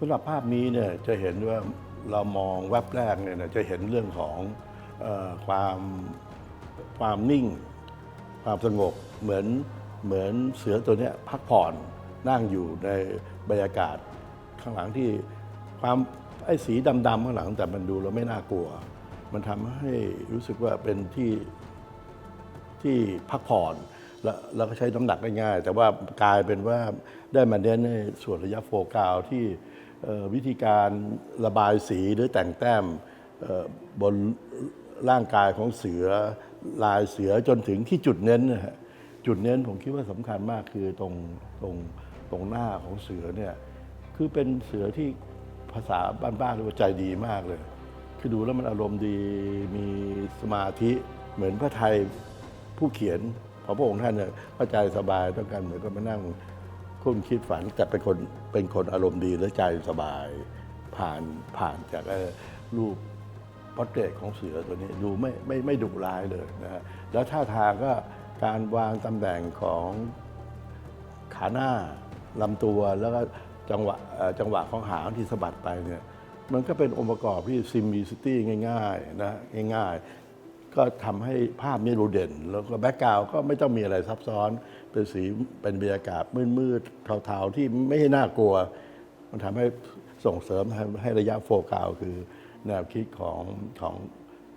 สำหรับภาพนี้เนี่ยจะเห็นว่าเรามองแวบแรกเนี่ยจะเห็นเรื่องของออความความนิ่ง ความสงบเหมือนเหมือนเสือตัวนี้พักผ่อนนั่งอยู่ในบรรยากาศข้างหลังที่ความไอ้สีดำๆข้างหลังแต่มันดูแล้วไม่น่ากลัว มันทำให้รู้สึกว่าเป็นที่ที่พักผ่อนแล้วแล้วก็ใช้น้ำหนักได้ง่าย แต่ว่ากลายเป็นว่าได้มาเน้นในส่วนระยะโฟกัสที่ วิธีการระบายสีหรือแต่งแต้มบนร่างกายของเสือลายเสือจนถึงที่จุดเน้นนะฮะจุดเน้นผมคิดว่าสำคัญมากคือตรงตรงตรงหน้าของเสือเนี่ยคือเป็นเสือที่ภาษาบ้านๆเรียกว่าใจดีมากเลย คือดูแล้วมันอารมณ์ดีมีสมาธิเหมือนพระไทยผู้เขียนของพระองค์ท่านเนี่ยเข้าใจสบายต้องการเหมือนกับมานั่ง คุ้นคิดฝันแต่เป็นคนเป็นคนอารมณ์ดีและใจสบาย ผ่านผ่านจากรูปพอร์เตรตของเสือตัวนี้ดูไม่ไม่ไม่ดุร้ายเลยนะฮะแล้วท่าทางก็การวางตำแหน่งของขาหน้าลำตัวแล้วก็จังหวะจังหวะของหางที่สะบัดไปเนี่ยมันก็เป็นองค์ประกอบที่ซิม b ิซิตี้ง่ายๆนะง่าย ๆ ก็ทำให้ภาพนี้ดูเด่น แล้วก็แบ็กกราวก็ไม่ต้องมีอะไรซับซ้อน เป็นสีเป็นบรรยากาศมืดๆเทาๆที่ไม่ให้น่ากลัว มันทำให้ส่งเสริมให้ใหระยะโฟกัสคือแนวคิดของของ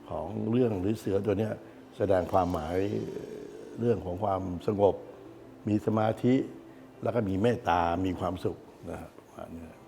ของเรื่องหรือเสือตัวนี้แสดงความหมายเรื่องของความสงบ มีสมาธิ แล้วก็มีเมตตา มีความสุขนะครับ